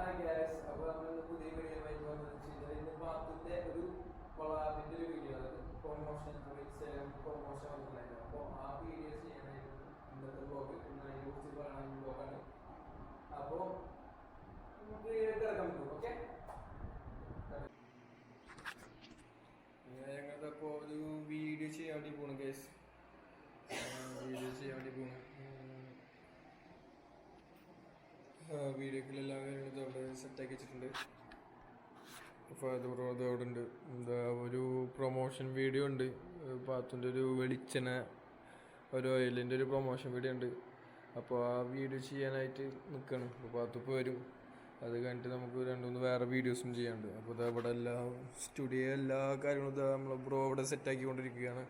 Hi gas. അപ്പോൾ നമ്മൾ ഇന്ന് പുതിയ വീഡിയോ ആയിട്ട് വന്നത് വെച്ചാൽ ഇന്ന് പാത്തിന്റെ ഒരു കൊളാബിന്റെ ഒരു വീഡിയോ അതായത് പ്രൊമോഷൻ പ്രൊമോഷൻ വന്നിട്ടുണ്ടായിരുന്നു. അപ്പോൾ ആ വീഡിയോ ചെയ്യാനായിട്ട് ഇന്നത്തെ ബ്ലോഗ് ഇന്ന് അതിനെ കുറിച്ച് പറയാൻ ബ്ലോഗാണ് അപ്പോൾ നമുക്ക് കിടക്കാൻ പറ്റും ഓക്കെ ഞങ്ങളിപ്പോ ഒരു വീഡിയോ ചെയ്യാൻ വേണ്ടി പോകണം കേസ് വീഡിയോ ചെയ്യാൻ വേണ്ടി പോണു. വീഡിയോക്കിൽ എല്ലാ കാര്യങ്ങളും ഇതവിടെ സെറ്റാക്കി വെച്ചിട്ടുണ്ട്. അപ്പോൾ അത് അത് അവിടെ ഉണ്ട്. എന്താ ഒരു പ്രൊമോഷൻ വീഡിയോ ഉണ്ട്. പാത്തുന്റെ ഒരു വെളിച്ചെണ്ണ ഒരു ഓയിലിന്റെ ഒരു പ്രൊമോഷൻ വീഡിയോ ഉണ്ട്. അപ്പോൾ ആ വീഡിയോ ചെയ്യാനായിട്ട് നിൽക്കണം അപ്പോൾ പാത്തുപ്പ് വരും. അത് കഴിഞ്ഞിട്ട് നമുക്ക് രണ്ട് മൂന്ന് വേറെ വീഡിയോസും ചെയ്യാനുണ്ട്. അപ്പോൾ ഇതാ ഇവിടെ എല്ലാ സ്റ്റുഡിയോ എല്ലാ കാര്യങ്ങളും ഇതാ നമ്മൾ ബ്രോ ഇവിടെ സെറ്റാക്കിക്കൊണ്ടിരിക്കുകയാണ്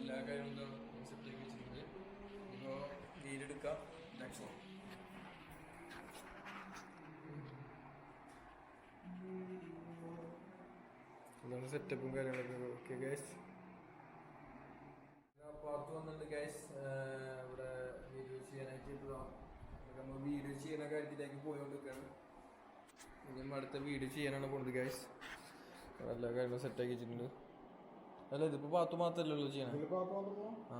എല്ലാ കാര്യങ്ങളും സെറ്റാക്കി വെച്ചിട്ടുണ്ട് ഇപ്പോൾ വീടെടുക്കാം നെക്സ്റ്റ് ഇതാണ് സെറ്റപ്പും കാര്യങ്ങളൊക്കെ ഓക്കെ ഗൈസ് പുറത്ത് വന്നിട്ടുണ്ട് ഗൈസ് ഇവിടെ വീഡിയോ ചെയ്യാനായിട്ട് ഇപ്പോൾ നമ്മൾ വീഡിയോ ചെയ്യുന്ന കാര്യത്തിലേക്ക് പോയിക്കൊണ്ടിരിക്കുകയാണ് ഇനി അടുത്ത വീഡിയോ ചെയ്യാനാണ് പോകുന്നത് ഗൈസ് എല്ലാ കാര്യങ്ങളും സെറ്റാക്കി വെച്ചിട്ടുണ്ട്. അല്ല ഇതിപ്പോൾ പാത്തു മാത്രമല്ലല്ലോ ചെയ്യണം? ആ.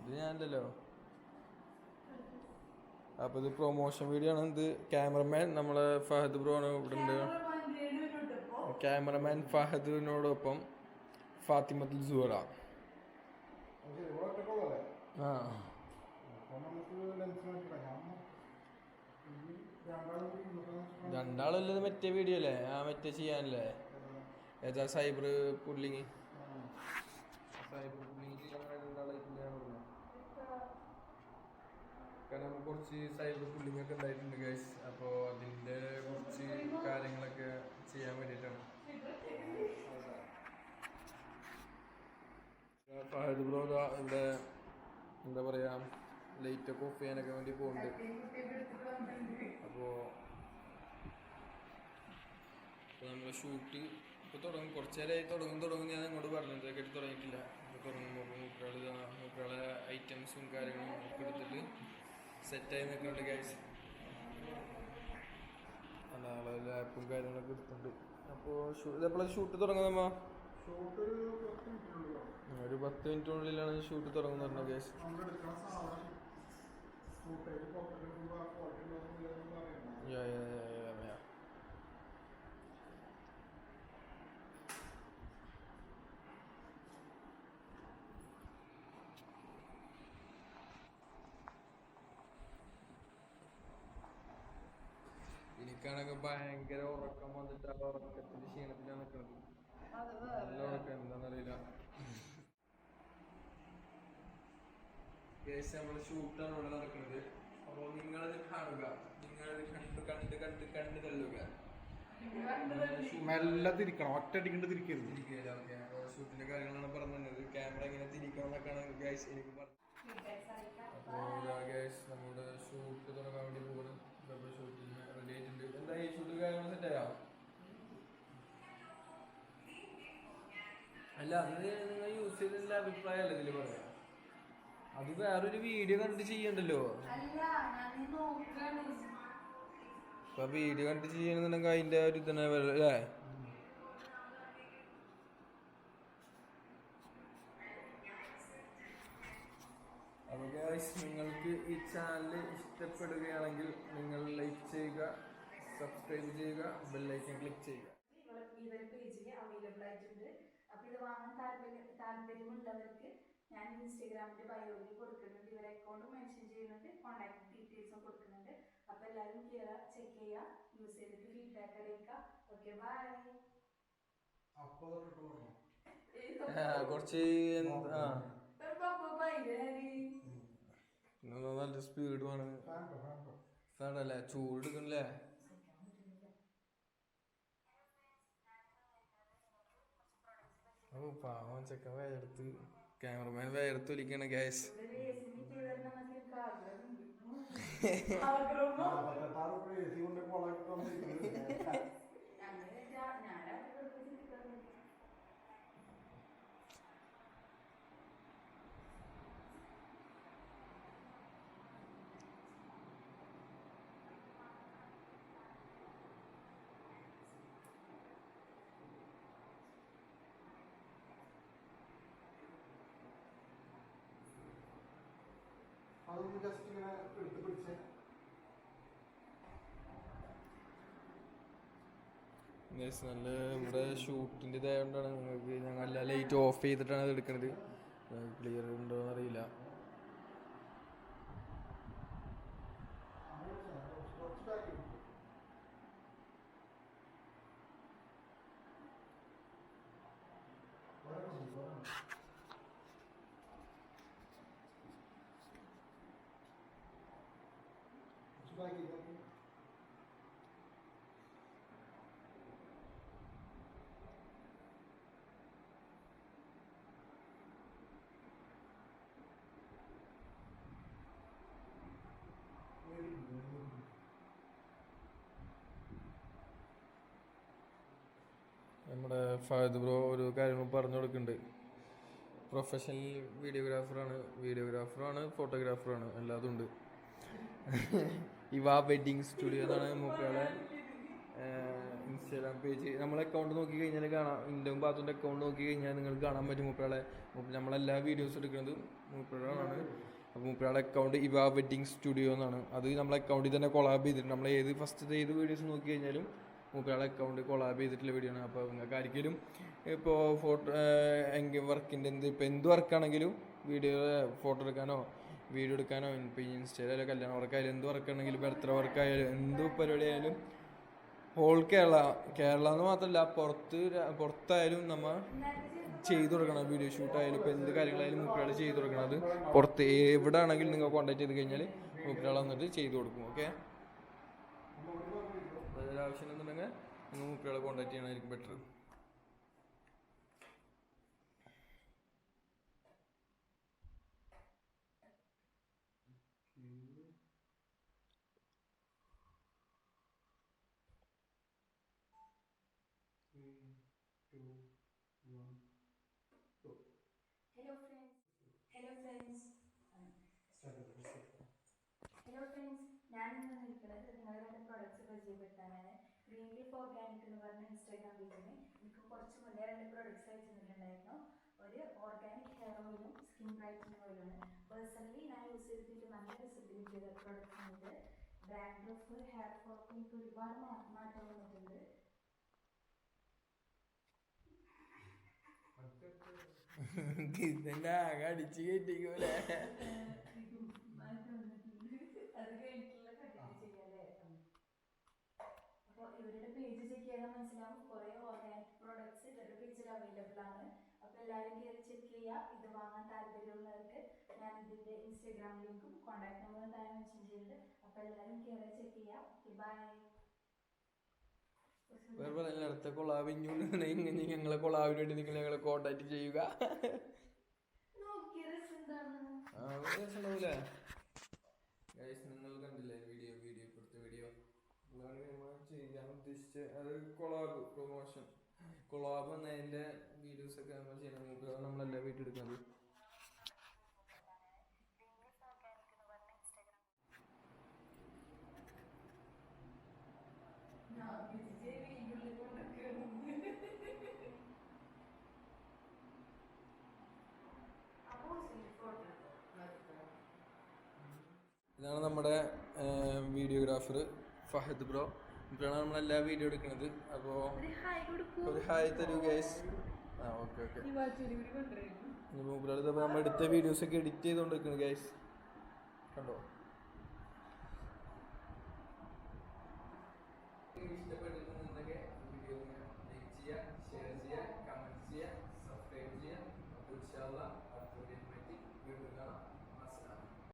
ഇത് ഞാനല്ലോ അപ്പോൾ ഇത് പ്രൊമോഷൻ വീഡിയോ ആണ്. ഇത് ക്യാമറമാൻ നമ്മളെ ഫഹദ് ബ്രോ ആണ് ഇവിടെ ഉണ്ട്. ക്യാമറമാൻ ഫഹദിനോടൊപ്പം ഫാത്തിമത്തുൽ സുഹറ. ആ. രണ്ടാളല്ലത് മറ്റേ വീഡിയോ അല്ലേ ആ മറ്റേ ചെയ്യാനല്ലേ? ഏതാ സൈബർ പുള്ളിങ്? സൈബർ പുള്ളിങ് കാരണം കുറച്ച് സൈബർ പുള്ളിങ് ഒക്കെ ഉണ്ടായിട്ടുണ്ട് ഗൈസ് അപ്പോൾ അതിന്റെ കുറച്ച് കാര്യങ്ങളൊക്കെ ചെയ്യാൻ വേണ്ടിയിട്ടാണ് ഫഹദ് ബ്രോ ദാ ഇവിടെ എന്താ പറയാ ലൈറ്റ് ഒക്കെ ഓഫ് ചെയ്യാനൊക്കെ വേണ്ടി പോകുന്നുണ്ട് അപ്പോൾ ഇപ്പോൾ നമ്മൾ ഷൂട്ട് ഇപ്പോൾ തുടങ്ങും. കുറച്ച് നേരമായി തുടങ്ങും തുടങ്ങും ഞാൻ അങ്ങോട്ട് പറഞ്ഞത് കേട്ട് തുടങ്ങിയിട്ടില്ല. ഇപ്പോൾ തുടങ്ങുമ്പോൾ മൂപ്പരാൾ മൂക്കാളെ ഐറ്റംസും കാര്യങ്ങളും ഒക്കെ എടുത്തിട്ട് സെറ്റായി നിൽക്കുന്നുണ്ട് ഗൈസ് നാളെ ലാപ്പും കാര്യങ്ങളൊക്കെ എടുത്തിട്ടുണ്ട്. അപ്പോൾ ഇതെപ്പോഴും ഷൂട്ട് തുടങ്ങുന്നമ്മ ഒരു പത്ത് മിനിറ്റിനുള്ളിലാണ് ഷൂട്ട് തുടങ്ങുന്നത് ഗൈസ് യാ യാ യാ യാ യാ എനിക്കാണെങ്കിൽ ഭയങ്കര ഉറക്കം വന്നിട്ട് ആ ഉറക്കത്തിന്റെ ക്ഷീണത്തിലാണ് നിൽക്കുന്നത് നല്ല ഉറക്കം. എന്താണെന്നറിയില്ല കേസ് നമ്മൾ ഷൂട്ടാണ് ഇവിടെ നടക്കുന്നത്. അപ്പോൾ നിങ്ങളത് കാണുക. നിങ്ങളത് കണ്ട് കണ്ട് കണ്ട് കണ്ട് തള്ളുക. മെല്ലെ തിരിക്കണം. തിരിക്കരുത്. ഷൂട്ടിന്റെ കാര്യങ്ങളാണ് പറഞ്ഞത് ക്യാമറ എങ്ങനെ തിരിക്കണം എന്നൊക്കെയാണ് ഗൈസ് എനിക്ക് പറഞ്ഞത് അപ്പോൾ ഗൈസ് നമ്മുടെ ഷൂട്ട് തുടങ്ങാൻ വേണ്ടി പോകുന്നത് അപ്പോൾ ഷൂട്ടിന് റെഡി ആയിട്ടുണ്ട്. എന്താ ഈ ഷൂട്ട് കാര്യങ്ങൾ സെറ്റ് ആയോ? അല്ല അത് നിങ്ങൾ യൂസ് ചെയ്തതിന്റെ അഭിപ്രായമല്ല ഇതിൽ പറയാം? അത് വേറൊരു വീഡിയോ കണ്ട് ചെയ്യണ്ടല്ലോ? അല്ല ഞാൻ നോക്കാണ്. ഇപ്പൊ വീഡിയോ കണ്ട് ചെയ്യണമെന്നുണ്ടെങ്കിൽ അതിന്റെ ഒരു ഇതന്നെ അല്ലേ? അപ്പോൾ നിങ്ങൾക്ക് ഈ ചാനൽ ഇഷ്ടപ്പെടുകയാണെങ്കിൽ നിങ്ങൾ ലൈക്ക് ചെയ്യുക സബ്സ്ക്രൈബ് ചെയ്യുക ബെല്ലൈക്കൻ ക്ലിക്ക് ചെയ്യുക. ഇവളെ ഇവരെ പേജിൽ അവൈലബിൾ ആയിട്ടുണ്ട്. അപ്പൊ ഇത് വാങ്ങാൻ താല്പര്യം താല്പര്യമുള്ളവർക്ക് ഞാൻ ഇൻസ്റ്റാഗ്രാമിന്റെ ബയോയിൽ കൊടുക്കുന്നുണ്ട്. ഇവരെ അക്കൗണ്ട് മെൻഷൻ ചെയ്യുന്നുണ്ട്. കോൺടാക്ട് ഡീറ്റെയിൽസും കൊടുക്കുന്നുണ്ട്. അപ്പോൾ എല്ലാവരും കയറുക ചെക്ക് ചെയ്യുക യൂസ് ചെയ്തിട്ട് ഫീഡ്ബാക്ക് അറിയിക്കുക ഓക്കെ ബൈ അപ്പൊ ആ, കുറച്ച് നല്ല സ്പീഡ് വേണം ഫാനല്ലേ ചൂട് എടുക്കണല്ലേ? ഓ പാവം ചെക്കൻ വേർത്ത് ക്യാമറമാൻ വേർത്ത് ഒലിക്കാണ് ഗ്യാസ് ഞാൻ ജസ്റ്റ് നല്ല ഇവിടെ ഷൂട്ടിന്റെ ഇതായതുകൊണ്ടാണ് നിങ്ങൾക്ക് ഞങ്ങൾ ലൈറ്റ് ഓഫ് ചെയ്തിട്ടാണ് ഇത് എടുക്കുന്നത് ക്ലിയർ ഉണ്ടോ എന്നറിയില്ല കുറച്ച് ബാക്ക് എടുക്കും കുറച്ച് ബാക്ക് ചെയ്താൽ നമ്മുടെ ഫഹദ് ബ്രോ ഒരു കാര്യങ്ങൾ പറഞ്ഞു കൊടുക്കുന്നുണ്ട്. പ്രൊഫഷണൽ വീഡിയോഗ്രാഫറാണ് വീഡിയോഗ്രാഫറാണ് ഫോട്ടോഗ്രാഫറാണ് എല്ലാതും ഉണ്ട് ഇവ വെഡിങ് സ്റ്റുഡിയോ എന്നാണ് മൂപ്പയുടെ ഇൻസ്റ്റാഗ്രാം പേജ് നമ്മളെ അക്കൗണ്ട് നോക്കി കഴിഞ്ഞാൽ കാണാം. ഇൻഡും ബാത്തുന്റെ അക്കൗണ്ട് നോക്കി കഴിഞ്ഞാൽ നിങ്ങൾക്ക് കാണാൻ പറ്റും മൂപ്പയുടെ നമ്മളെല്ലാ വീഡിയോസ് എടുക്കുന്നത് മൂപ്പഴാണ് അപ്പോൾ മൂപ്പയുടെ അക്കൗണ്ട് ഇവ വെഡിങ് സ്റ്റുഡിയോ എന്നാണ്. അത് നമ്മളെ അക്കൗണ്ടിൽ തന്നെ കൊളാബ് ചെയ്തിട്ടുണ്ട്. നമ്മൾ ഏത് ഫസ്റ്റത്തെ ഏത് വീഡിയോസ് നോക്കി കഴിഞ്ഞാലും മൂപ്പയുടെ അക്കൗണ്ട് കൊളാബ് ചെയ്തിട്ടുള്ള വീഡിയോ ആണ്. അപ്പോൾ നിങ്ങൾക്ക് ആർക്കെങ്കിലും ഇപ്പോൾ ഫോട്ടോ എങ്കിൽ വർക്കിന്റെ എന്ത് ഇപ്പോൾ എന്ത് വർക്കാണെങ്കിലും വീഡിയോ ഫോട്ടോ എടുക്കാനോ വീഡിയോ എടുക്കാനോ ഇപ്പോൾ ഇൻസ്റ്റയിലോ കല്യാണ വർക്കായാലും എന്ത് വർക്കാണെങ്കിലും ബർത്ത്ഡേ വർക്കായാലും എന്ത് പരിപാടി ആയാലും ഹോൾ കേരള കേരള എന്ന് മാത്രമല്ല പുറത്ത് പുറത്തായാലും നമ്മൾ ചെയ്തു കൊടുക്കണം. വീഡിയോ ഷൂട്ടായാലും ഇപ്പോൾ എന്ത് കാര്യങ്ങളായാലും മൂപ്പരാൾ ചെയ്തു കൊടുക്കണം. അത് പുറത്ത് എവിടെ ആണെങ്കിലും നിങ്ങൾ കോൺടാക്ട് ചെയ്ത് കഴിഞ്ഞാൽ മൂപ്പരാൾ വന്നിട്ട് ചെയ്തു കൊടുക്കും ഓക്കെ അതൊരു ആവശ്യം എന്നുണ്ടെങ്കിൽ നിങ്ങൾ മൂപ്പരാളെ കോൺടാക്ട് ചെയ്യണമായിരിക്കും ബെറ്റർ ഹലോ ഗ്രീൻ ഓർഗാനിക് എന്ന് പറഞ്ഞ ഇൻസ്റ്റാഗ്രാം പേജിന് എനിക്ക് കുറച്ച് മുന്നേ രണ്ട് പ്രോഡക്റ്റ്സ് അയച്ചു തന്നിട്ടുണ്ടായിരുന്നു ഒരു ഓർഗാനിക് ഹെയർ ഓയിലും സ്കിൻ ബ്രൈറ്റനിങ് ഓയിലാണ് പേഴ്സണലി ഞാൻ യൂസ് ചെയ്തിട്ട് നല്ല റിസൾട്ട് കിട്ടിയ പ്രോഡക്റ്റ്സ് ആണ് ഡ്രാൻഡ്രഫ് ഹെയർ ഫോൾക്ക് എനിക്ക് ഒരുപാട് മാറ്റം വന്നിട്ടുണ്ട്. ഇതിന്റെ ആകെ അടിച്ചു കയറ്റിക്കൂലേ മാറ്റം വന്നിട്ടുണ്ട് അത് കഴിഞ്ഞിട്ടുള്ള കണ്ടിന്യൂ ചെയ്യാല്ലേ അപ്പോൾ ഇവരുടെ പേജ് ചെക്ക് ചെയ്താൽ മനസ്സിലാവും കുറേ ഓർഗാനിക് പ്രോഡക്ട്സ് ഇവരുടെ പേജിൽ അവൈലബിൾ ആണ് അപ്പോൾ എല്ലാവരും കയറി ചെക്ക് ചെയ്യുക ഇത് വാങ്ങാൻ താല്പര്യമുള്ളവർക്ക് ഞാൻ ഇതിന്റെ ഇൻസ്റ്റാഗ്രാം ലിങ്കും കോൺടാക്ട് നമ്പറും താഴെ മെൻഷൻ ചെയ്തിട്ട് അപ്പോൾ എല്ലാവരും കയറി ചെക്ക് ചെയ്യാം ബൈ വേറെ പറഞ്ഞ അടുത്ത കൊളാബ് ഇങ്ങനെ ഞങ്ങളെ കൊളാവിന് വേണ്ടി നിങ്ങൾ ഞങ്ങളെ കോൺടാക്ട് ചെയ്യുക. നോക്കിയ എന്താണ്? ആ, ഒരു രസമുണ്ടാവൂലേ ഗൈസ് നിങ്ങൾ കണ്ടില്ലേ വീഡിയോ വീഡിയോ കൊടുത്ത വീഡിയോ ചെയ്യാൻ ഉദ്ദേശിച്ച അത് കൊളാബ് പ്രൊമോഷൻ കൊളാബ് എന്നതിന്റെ വീഡിയോസ് ഒക്കെ നമ്മൾ ചെയ്യണം. നമുക്ക് നമ്മളല്ല വീട്ടിൽ എടുക്കുന്നത് ഞാൻ വിജയ് വീട്ടിൽ കൊണ്ടൊക്കെയാണ് അപ്പോൾ ഫോട്ടോ ഇതാണ് നമ്മുടെ വീഡിയോഗ്രാഫർ ഫഹദ് ബ്രോ. ഇപ്പോഴാണ് നമ്മളെല്ലാ വീഡിയോ എടുക്കുന്നത്. അപ്പോൾ ഒരു ഹായ് തരൂ ഗൈസ് ആ ഓക്കെ ഓക്കെ. ഇനി ഇപ്പോൾ നമ്മൾ എടുത്ത വീഡിയോസ് ഒക്കെ എഡിറ്റ് ചെയ്തുകൊണ്ടിരിക്കുന്നത് ഗൈസ് കണ്ടോ?